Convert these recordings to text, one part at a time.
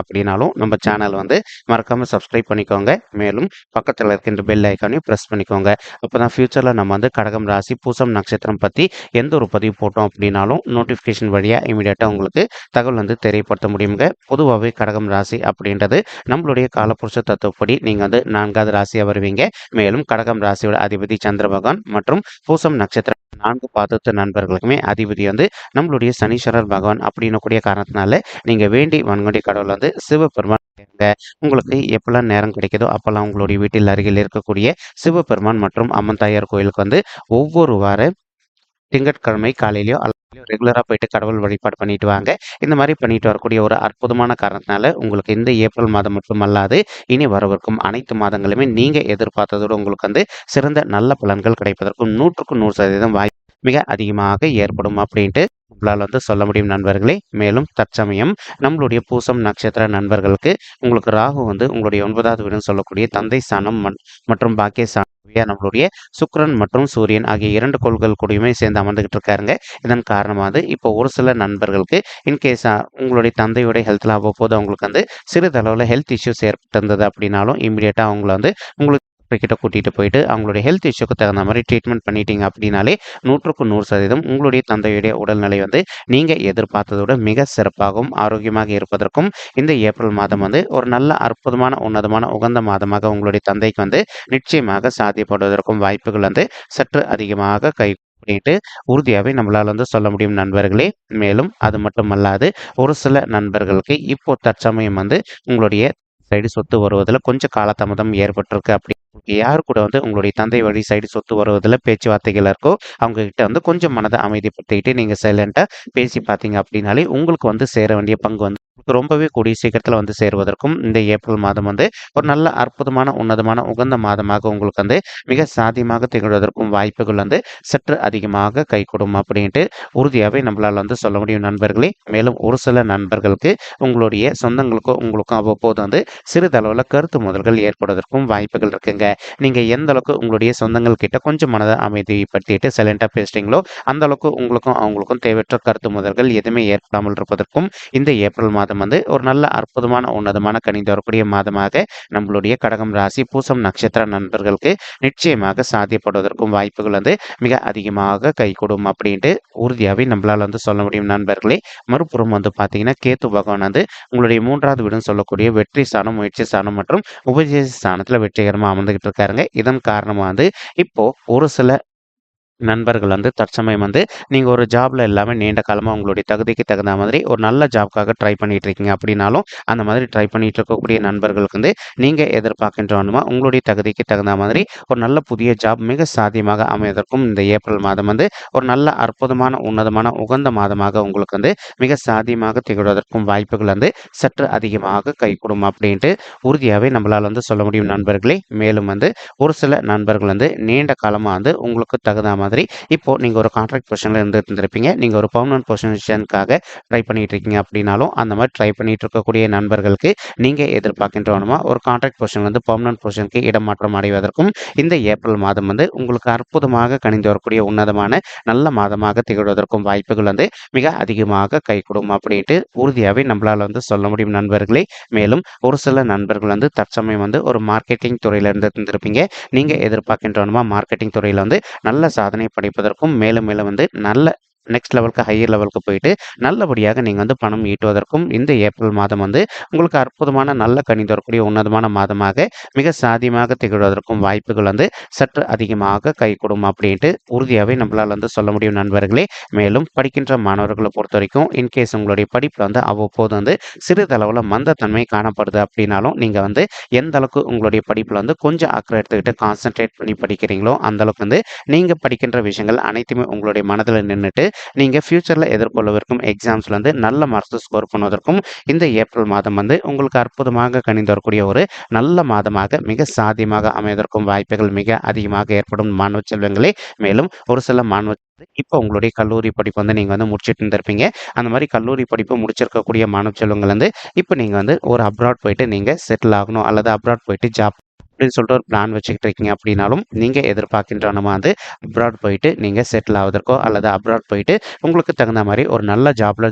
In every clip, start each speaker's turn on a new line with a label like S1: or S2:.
S1: அப்படின்னாலும் நம்ம சேனல் வந்து மறக்காமல் சப்ஸ்கிரைப் பண்ணிக்கோங்க. மேலும் பக்கத்தில் இருக்கின்ற பெல் ஐக்கானையும் ப்ரெஸ் பண்ணிக்கோங்க. அப்போ தான் ஃப்யூச்சரில் நம்ம வந்து கடகம் ராசி பூசம் நட்சத்திரம் பற்றி எந்த ஒரு பதிவு போட்டோம் அப்படின்னாலும் நோட்டிஃபிகேஷன் வழியாக இமீடியட்டாக உங்களுக்கு தகவல் வந்து தெரியப்படுத்த முடியுங்க. பொதுவாகவே கடகம் ராசி அப்படின்றது நம்மளுடைய காலப்புருஷ தத்துவப்படி நீங்கள் வந்து நான்காவது ராசியாக வருவீங்க. மேலும் கடகம் ராசியோட அதிபதி சந்திர பகவான் மற்றும் பூசம் நட்சத்திரம் நான்கு பாதத்து நண்பர்களுக்குமே அதிபதி வந்து நம்மளுடைய சனீஸ்வரர் பகவான் அப்படின்னு கூடிய காரணத்தினால நீங்கள் வேண்டி வன்கொண்டி கடவுள் வந்து சிவபெருமான் உங்களுக்கு எப்பெல்லாம் நேரம் கிடைக்குதோ அப்பெல்லாம் உங்களுடைய வீட்டில் அருகில் இருக்கக்கூடிய சிவபெருமான் மற்றும் அம்மன் தாயார் கோயிலுக்கு வந்து ஒவ்வொரு வார திங்கட்கிழமை காலையிலயோ அல்லது ரெகுலராக போயிட்டு கடவுள் வழிபாடு பண்ணிட்டு வாங்க. இந்த மாதிரி பண்ணிட்டு வரக்கூடிய ஒரு அற்புதமான காரணத்தினால உங்களுக்கு இந்த ஏப்ரல் மாதம் மட்டுமல்லாது இனி வரவிருக்கும் அனைத்து மாதங்களுமே நீங்க எதிர்பார்த்ததோடு உங்களுக்கு வந்து சிறந்த நல்ல பலன்கள் கிடைப்பதற்கும் நூற்றுக்கு நூறு சதவீதம் வாய்ப்பு மிக அதிகமாக ஏற்படும் அப்படின்ட்டு உங்களால் வந்து சொல்ல முடியும் நண்பர்களே. மேலும் தற்சமயம் நம்மளுடைய பூசம் நட்சத்திர நண்பர்களுக்கு உங்களுக்கு ராகு வந்து உங்களுடைய ஒன்பதாவது வீடுன்னு சொல்லக்கூடிய தந்தை ஸ்தானம் மற்றும் பாக்கிய ஸ்தானம் நம்மளுடைய சுக்கரன் மற்றும் சூரியன் ஆகிய இரண்டு கோள்கள் கூடயுமே சேர்ந்து அமர்ந்துகிட்டு இருக்காருங்க. இதன் காரணமாக இப்போ ஒரு சில நண்பர்களுக்கு இன்கேஸ் உங்களுடைய தந்தையோட ஹெல்த்தில் அவ்வப்போது அவங்களுக்கு வந்து சிறிதளவில் ஹெல்த் இஷ்யூஸ் ஏற்பட்டிருந்தது அப்படின்னாலும் இமீடியட்டாக அவங்கள வந்து உங்களுக்கு டாக்டர் கிட்ட கூட்டிகிட்டு போயிட்டு அவங்களுடைய ஹெல்த் இஷ்யூக்கு தகுந்த மாதிரி ட்ரீட்மெண்ட் பண்ணிட்டீங்க அப்படின்னாலே நூற்றுக்கு நூறு சதவீதம் உங்களுடைய தந்தையுடைய உடல்நிலை வந்து நீங்கள் எதிர்பார்த்ததோட மிக சிறப்பாகவும் ஆரோக்கியமாக இருப்பதற்கும் இந்த ஏப்ரல் மாதம் வந்து ஒரு நல்ல அற்புதமான உன்னதமான உகந்த மாதமாக உங்களுடைய தந்தைக்கு வந்து நிச்சயமாக சாத்தியப்படுவதற்கும் வாய்ப்புகள் வந்து சற்று அதிகமாக கை அப்படின்ட்டு உறுதியாகவே நம்மளால் வந்து சொல்ல முடியும் நண்பர்களே. மேலும் அது மட்டுமல்லாது ஒரு சில நண்பர்களுக்கு இப்போ தற்சமயம் வந்து உங்களுடைய சைடு சொத்து வருவதில் கொஞ்சம் காலதாமதம் ஏற்பட்டிருக்கு அப்படி யார் கூட வந்து உங்களுடைய தந்தை வழி சைடு சொத்து வருவதில் பேச்சுவார்த்தைகள் இருக்கோ அவங்க கிட்ட வந்து கொஞ்சம் மனதை அமைதிப்படுத்திக்கிட்டு நீங்கள் சைலண்ட்டாக பேசி பார்த்தீங்க அப்படின்னாலே உங்களுக்கு வந்து சேர வேண்டிய பங்கு வந்து ரொம்பவே கூடிய சீக்கிரத்தில் வந்து சேருவதற்கும் இந்த ஏப்ரல் மாதம் வந்து ஒரு நல்ல அற்புதமான உன்னதமான உகந்த மாதமாக உங்களுக்கு வந்து மிக சாத்தியமாக திகழ்வதற்கும் வாய்ப்புகள் வந்து சற்று அதிகமாக கை அப்படின்ட்டு உறுதியாகவே நம்மளால் வந்து சொல்ல முடியும் நண்பர்களே. மேலும் ஒரு சில நண்பர்களுக்கு உங்களுடைய சொந்தங்களுக்கோ உங்களுக்கும் அவ்வப்போது வந்து சிறிதளவில் கருத்து முதல்கள் ஏற்படுவதற்கும் வாய்ப்புகள் இருக்குங்க. நீங்கள் எந்த அளவுக்கு உங்களுடைய சொந்தங்கள் கிட்ட கொஞ்சம் மனதை அமைதிப்படுத்திட்டு சைலண்டாக பேசுகிறீங்களோ அந்த அளவுக்கு உங்களுக்கும் அவங்களுக்கும் தேவையற்ற கருத்து முதல்கள் எதுவுமே ஏற்படாமல் இருப்பதற்கும் இந்த ஏப்ரல் மாதம் வந்து ஒரு நல்ல அற்புதமான உன்னதமான கணிந்து வரக்கூடிய மாதமாக நம்மளுடைய கடகம் ராசி பூசம் நட்சத்திர நண்பர்களுக்கு நிச்சயமாக சாத்தியப்படுவதற்கும் வாய்ப்புகள் வந்து மிக அதிகமாக கை அப்படின்ட்டு உறுதியாகவே நம்மளால் வந்து சொல்ல முடியும் நண்பர்களே. மறுபுறம் வந்து பார்த்தீங்கன்னா கேத்து பகவான் வந்து உங்களுடைய மூன்றாவது வீடுன்னு சொல்லக்கூடிய வெற்றி ஸ்தானம் முயற்சி ஸ்தானம் மற்றும் உபஜய ஸ்தானத்தில் வெற்றிகரமாக அமர்ந்துகிட்டு இருக்காருங்க. இதன் காரணமாக வந்து இப்போ ஒரு சில நண்பர்கள் வந்து தற்சமயம் வந்து நீங்கள் ஒரு ஜாப்ல எல்லாமே நீண்ட காலமாக உங்களுடைய தகுதிக்கு தகுந்த மாதிரி ஒரு நல்ல ஜாப்க்காக ட்ரை பண்ணிட்டு இருக்கீங்க அப்படின்னாலும் அந்த மாதிரி ட்ரை பண்ணிட்டு இருக்கக்கூடிய நண்பர்களுக்கு வந்து நீங்கள் எதிர்பார்க்கின்றவனுமா உங்களுடைய தகுதிக்கு தகுந்த மாதிரி ஒரு நல்ல புதிய ஜாப் மிக சாத்தியமாக அமைவதற்கும் இந்த ஏப்ரல் மாதம் வந்து ஒரு நல்ல அற்புதமான உன்னதமான உகந்த மாதமாக உங்களுக்கு வந்து மிக சாத்தியமாக திகழ்வதற்கும் வாய்ப்புகள் வந்து சற்று அதிகமாக கைகூடும் அப்படின்ட்டு உறுதியாகவே நம்மளால் வந்து சொல்ல முடியும் நண்பர்களே. மேலும் வந்து ஒரு சில நண்பர்கள் வந்து நீண்ட காலமாக வந்து உங்களுக்கு தகுந்த மாதிரி. இப்போ நீங்கள் ஒரு கான்ட்ராக்ட் பொசிஷனில் இருந்துட்டு இருந்திருப்பீங்க. நீங்கள் ஒரு பர்மனன்ட் பொசிஷனுக்காக ட்ரை பண்ணிகிட்டு இருக்கீங்க அப்படின்னாலும் அந்த மாதிரி ட்ரை பண்ணிகிட்டு இருக்கக்கூடிய நண்பர்களுக்கு நீங்கள் எதிர்பார்க்கின்றவனுமா ஒரு கான்ட்ராக்ட் பொசிஷன்லேருந்து வந்து பர்மனன்ட் பொசிஷனுக்கு இடமாற்றம் அடைவதற்கும் இந்த ஏப்ரல் மாதம் வந்து உங்களுக்கு அற்புதமாக கணிந்து வரக்கூடிய உன்னதமான நல்ல மாதமாக திகழ்வதற்கும் வாய்ப்புகள் வந்து மிக அதிகமாக கை கொடுக்கும் அப்படின்ட்டு உறுதியாகவே நம்மளால் வந்து சொல்ல முடியும் நண்பர்களே. மேலும் ஒரு சில நண்பர்கள் வந்து தற்சமயம் வந்து ஒரு மார்க்கெட்டிங் துறையில் இருந்து இருந்திருப்பீங்க. நீங்கள் எதிர்பார்க்கின்றவனுமா மார்க்கெட்டிங் துறையில் வந்து நல்ல சாதனை படைப்பதற்கும் மேலும் மேலும் வந்து நல்ல நெக்ஸ்ட் லெவலுக்கு ஹையர் லெவலுக்கு போயிட்டு நல்லபடியாக நீங்கள் வந்து பணம் ஈட்டுவதற்கும் இந்த ஏப்ரல் மாதம் வந்து உங்களுக்கு அற்புதமான நல்ல கணிந்து வரக்கூடிய உன்னதமான மாதமாக மிக சாதியமாக திகழ்வதற்கும் வாய்ப்புகள் வந்து சற்று அதிகமாக கை கொடுக்கும் அப்படின்ட்டு உறுதியாகவே நம்மளால் வந்து சொல்ல முடியும் நண்பர்களே. மேலும் படிக்கின்ற மாணவர்களை பொறுத்த வரைக்கும் இன்கேஸ் உங்களுடைய படிப்பில் வந்து அவ்வப்போது வந்து சிறிதளவில் மந்தத்தன்மை காணப்படுது அப்படின்னாலும் நீங்கள் வந்து எந்த அளவுக்கு உங்களுடைய படிப்பில் வந்து கொஞ்சம் அக்கறை எடுத்துக்கிட்டு கான்சென்ட்ரேட் பண்ணி படிக்கிறீங்களோ அந்த அளவுக்கு வந்து நீங்கள் படிக்கின்ற விஷயங்கள் அனைத்துமே உங்களுடைய மனதில் நின்றுட்டு நீங்கள் ஃப்யூச்சரில் எதிர்கொள்ளவிருக்கும் எக்ஸாம்ஸில் வந்து நல்ல மார்க்ஸ் ஸ்கோர் பண்ணுவதற்கும் இந்த ஏப்ரல் மாதம் வந்து உங்களுக்கு அற்புதமாக கணிந்து வரக்கூடிய ஒரு நல்ல மாதமாக மிக சாத்தியமாக அமைவதற்கும் வாய்ப்புகள் மிக அதிகமாக ஏற்படும் மாணவ செல்வங்களே. மேலும் ஒரு சில மாணவ இப்போ உங்களுடைய கல்லூரி படிப்பு வந்து நீங்கள் வந்து முடிச்சுட்டு இருந்திருப்பீங்க. அந்த மாதிரி கல்லூரி படிப்பு முடிச்சிருக்கக்கூடிய மாணவ செல்வங்கள் வந்து இப்போ நீங்கள் வந்து ஒரு அப்ராட் போயிட்டு நீங்கள் செட்டில் ஆகணும் அல்லது அப்ராட் போயிட்டு ஜாப் அப்படின்னு சொல்லிட்டு ஒரு பிளான் வச்சுக்கிட்டு இருக்கீங்க அப்படின்னாலும் நீங்கள் எதிர்பார்க்கின்ற வந்து அப்ராட் போயிட்டு நீங்கள் செட்டில் ஆவதற்கோ அல்லது அப்ராட் போயிட்டு உங்களுக்கு தகுந்த மாதிரி ஒரு நல்ல ஜாப்பில்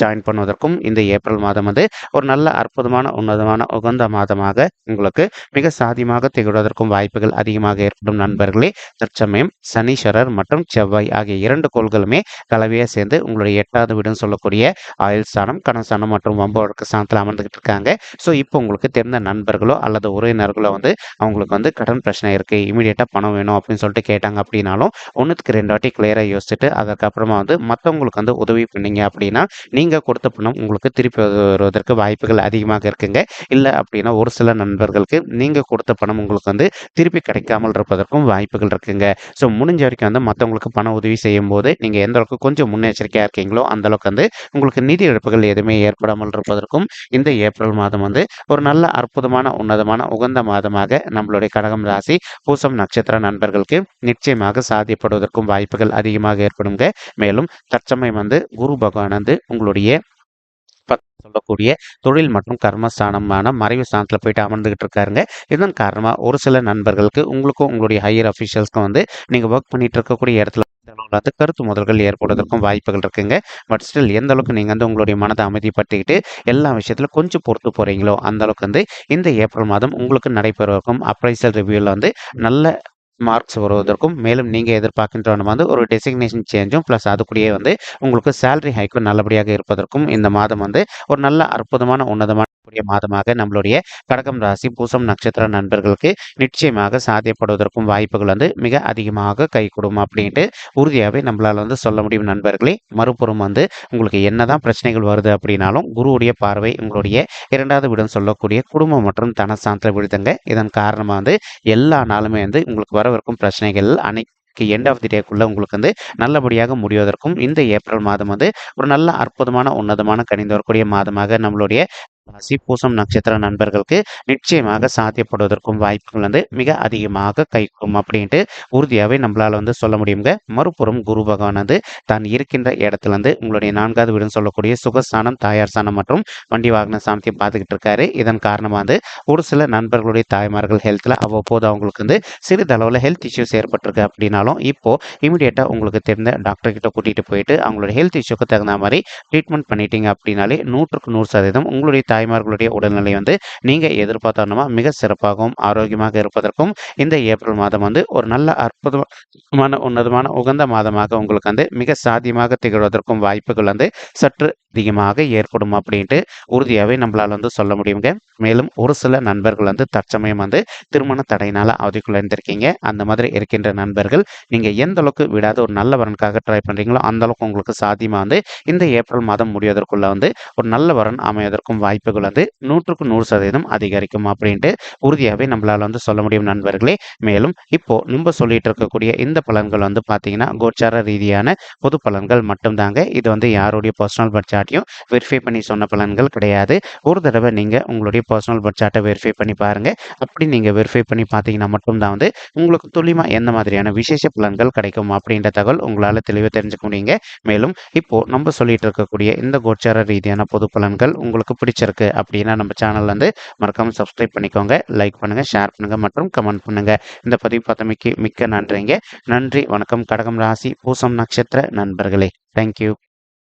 S1: ஜாயின் பண்ணுவதற்கும் இந்த ஏப்ரல் மாதம் வந்து ஒரு நல்ல அற்புதமான உன்னதமான உகந்த மாதமாக உங்களுக்கு மிக சாதியமாக திகழ்வதற்கும் வாய்ப்புகள் அதிகமாக ஏற்படும் நண்பர்களே. தற்சமயம் சனீஸ்வரர் மற்றும் செவ்வாய் ஆகிய இரண்டு கோள்களுமே கலவையாக சேர்ந்து உங்களுடைய எட்டாவது வீடுன்னு சொல்லக்கூடிய ஆயுள் ஸ்தானம் கனஸ்தானம் மற்றும் வம்பவழக்கு ஸ்தானத்தில் அமர்ந்துகிட்டு இருக்காங்க. ஸோ இப்போ உங்களுக்கு தெரிந்த நண்பர்களோ அல்லது உறவினர்களோ வந்து அவங்களுக்கு வந்து கடன் பிரச்சனை இருக்குது இமீடியட்டாக பணம் வேணும் அப்படின்னு சொல்லிட்டு கேட்டாங்க அப்படின்னாலும் ஒன்றுத்துக்கு ரெண்டு வாட்டி கிளியராக யோசிச்சுட்டு அதுக்கப்புறமா வந்து மற்றவங்களுக்கு வந்து உதவி பண்ணீங்க அப்படின்னா நீங்கள் நீங்கள் கொடுத்த பணம் உங்களுக்கு திருப்பி வருவதற்கு வாய்ப்புகள் அதிகமாக இருக்குங்க. இல்லை அப்படின்னா ஒரு சில நண்பர்களுக்கு நீங்கள் கொடுத்த பணம் உங்களுக்கு வந்து திருப்பி கிடைக்காமல் இருப்பதற்கும் வாய்ப்புகள் இருக்குங்க. ஸோ முடிஞ்ச வரைக்கும் வந்து மற்றவங்களுக்கு பண உதவி செய்யும் போது நீங்கள் எந்த அளவுக்கு கொஞ்சம் முன்னெச்சரிக்கையாக இருக்கீங்களோ அந்த அளவுக்கு வந்து உங்களுக்கு நிதி இழப்புகள் எதுவுமே ஏற்படாமல் இருப்பதற்கும் இந்த ஏப்ரல் மாதம் வந்து ஒரு நல்ல அற்புதமான உன்னதமான உகந்த மாதமாக நம்மளுடைய கடகம் ராசி பூசம் நட்சத்திர நண்பர்களுக்கு நிச்சயமாக சாதிப்படுவதற்கும் வாய்ப்புகள் அதிகமாக ஏற்படுங்க. மேலும் தற்சமயம் வந்து குரு பகவான் வந்து உங்களுடைய சொல்லக்கூடிய தொழில் மற்றும் கர்மஸ்தானமான மறைவு ஸ்தானத்தில் போயிட்டு அமர்ந்துகிட்டு இருக்காருங்க. இதன் காரணமாக ஒரு சில நண்பர்களுக்கு உங்களுக்கும் உங்களுடைய ஹையர் அஃபீஷியல்ஸ்க்கும் வந்து நீங்கள் ஒர்க் பண்ணிட்டு இருக்கக்கூடிய இடத்துல வந்து கருத்து முதல்கள் ஏற்படுவதற்கும் வாய்ப்புகள் இருக்குங்க. பட் ஸ்டில் எந்த அளவுக்கு நீங்கள் வந்து உங்களுடைய மனதை அமைதிப்படுத்திக்கிட்டு எல்லா விஷயத்திலும் கொஞ்சம் பொறுத்து போகிறீங்களோ அந்த அளவுக்கு வந்து இந்த ஏப்ரல் மாதம் உங்களுக்கு நடைபெறுவதற்கும் அப்ரைசல் ரிவ்யூவில் வந்து நல்ல மார்க்ஸ் வருவதற்கும் மேலும் நீங்கள் எதிர்பார்க்கின்ற வந்து ஒரு டெசிக்னேஷன் சேஞ்சும் ப்ளஸ் அதுக்குள்ளேயே வந்து உங்களுக்கு சேலரி ஹைக்கும் நல்லபடியாக இருப்பதற்கும் இந்த மாதம் வந்து ஒரு நல்ல அற்புதமான உன்னதமான கூடிய மாதமாக நம்மளுடைய கடகம் ராசி பூசம் நட்சத்திர நண்பர்களுக்கு நிச்சயமாக சாத்தியப்படுவதற்கும் வாய்ப்புகள் வந்து மிக அதிகமாக கை கொடுக்கும் அப்படின்ட்டு உறுதியாகவே நம்மளால் வந்து சொல்ல முடியும் நண்பர்களே. மறுபுறம் வந்து உங்களுக்கு என்னதான் பிரச்சனைகள் வருது அப்படின்னாலும் குருவுடைய பார்வை உங்களுடைய இரண்டாவது விடம் சொல்லக்கூடிய குடும்பம் மற்றும் தனசாந்திர விழுதுங்க இதன் காரணமாக வந்து எல்லா நாளுமே வந்து உங்களுக்கு வரவிருக்கும் பிரச்சனைகள் அனைத்து எண்ட் ஆஃப் தி டேக்குள்ளே உங்களுக்கு வந்து நல்லபடியாக முடிவதற்கும் இந்த ஏப்ரல் மாதம் வந்து ஒரு நல்ல அற்புதமான உன்னதமான கணிந்து வரக்கூடிய மாதமாக நம்மளுடைய ராசி பூசம் நட்சத்திர நண்பர்களுக்கு நிச்சயமாக சாத்தியப்படுவதற்கும் வாய்ப்புகள் வந்து மிக அதிகமாக கைக்கும் அப்படின்ட்டு உறுதியாகவே நம்மளால் வந்து சொல்ல முடியுங்க. மறுபுறம் குரு பகவான் வந்து தான் இருக்கின்ற இடத்துலருந்து உங்களுடைய நான்காவது வீடுன்னு சொல்லக்கூடிய சுகஸ்தானம் தாயார் ஸ்தானம் மற்றும் வண்டி வாகன சாமத்தை பார்த்துக்கிட்டு இருக்காரு. இதன் காரணமாக வந்து ஒரு சில நண்பர்களுடைய தாய்மார்கள் ஹெல்த்தில் அவ்வப்போது அவங்களுக்கு வந்து சிறிதளவில் ஹெல்த் இஷ்யூஸ் ஏற்பட்டிருக்கு அப்படின்னாலும் இப்போ இமீடியட்டாக உங்களுக்கு தெரிந்த டாக்டர் கிட்ட கூட்டிகிட்டு போயிட்டு அவங்களோட ஹெல்த் இஷ்யூக்கு தகுந்த மாதிரி ட்ரீட்மெண்ட் பண்ணிட்டீங்க அப்படின்னாலே நூற்றுக்கு நூறு சதவீதம் உங்களுடைய தாய்மார்களுடைய உடல்நிலை வந்து நீங்கள் எதிர்பார்த்தோன்னா மிக சிறப்பாகவும் ஆரோக்கியமாக இருப்பதற்கும் இந்த ஏப்ரல் மாதம் வந்து ஒரு நல்ல அற்புதமான உன்னதமான உகந்த மாதமாக உங்களுக்கு வந்து மிக சாத்தியமாக திகழ்வதற்கும் வாய்ப்புகள் வந்து சற்று அதிகமாக ஏற்படும் அப்படின்ட்டு உறுதியாகவே நம்மளால் வந்து சொல்ல முடியுங்க. மேலும் ஒரு சில நண்பர்கள் வந்து தற்சமயம் வந்து திருமண தடையினால் அவதிக்குள்ள இருந்திருக்கீங்க அந்த மாதிரி இருக்கின்ற நண்பர்கள் நீங்கள் எந்த அளவுக்கு விடாத ஒரு நல்ல வரனுக்காக ட்ரை பண்ணுறீங்களோ அந்த அளவுக்கு உங்களுக்கு சாத்தியமாக வந்து இந்த ஏப்ரல் மாதம் முடிவதற்குள்ள வந்து ஒரு நல்ல வரன் அமைவதற்கும் வாய்ப்புகள் வந்து நூற்றுக்கு நூறு சதவீதம் அதிகரிக்கும் அப்படின்ட்டு உறுதியாகவே நம்மளால் வந்து சொல்ல முடியும் நண்பர்களே. மேலும் இப்போ நம்ம சொல்லிட்டு இருக்கக்கூடிய இந்த பலன்கள் வந்து பார்த்தீங்கன்னா கோச்சார ரீதியான பொது பலன்கள் மட்டும்தாங்க. இது வந்து யாருடைய பர்சனல் பட்ஜாட்டையும் வெரிஃபை பண்ணி சொன்ன பலன்கள் கிடையாது. ஒரு தடவை நீங்கள் உங்களுடைய பர்சனல் பட்ஜாட்டை வெரிஃபை பண்ணி பாருங்கள் அப்படி நீங்கள் வெரிஃபை பண்ணி பார்த்தீங்கன்னா மட்டும்தான் வந்து உங்களுக்கு துல்லியமாக எந்த மாதிரியான விசேஷ பலன்கள் கிடைக்கும் அப்படின்ற தகவல் உங்களால் தெளிவாக தெரிஞ்சுக்க முடியுங்க. மேலும் இப்போ நம்ம சொல்லிட்டு இருக்கக்கூடிய இந்த கோச்சார ரீதியான பொது பலன்கள் உங்களுக்கு பிடிச்சிருக்கு அப்படின்னா நம்ம சேனல் வந்து மறக்காமல் சப்ஸ்கிரைப் பண்ணிக்கோங்க லைக் பண்ணுங்கள் ஷேர் பண்ணுங்கள் மற்றும் கமெண்ட் பண்ணுங்கள் இந்த பதிவு பார்த்தமைக்கு மிக்க நன்றிங்க. நன்றி வணக்கம் கடகம் ராசி பூசம் நட்சத்திர நண்பர்களே. தேங்க்யூ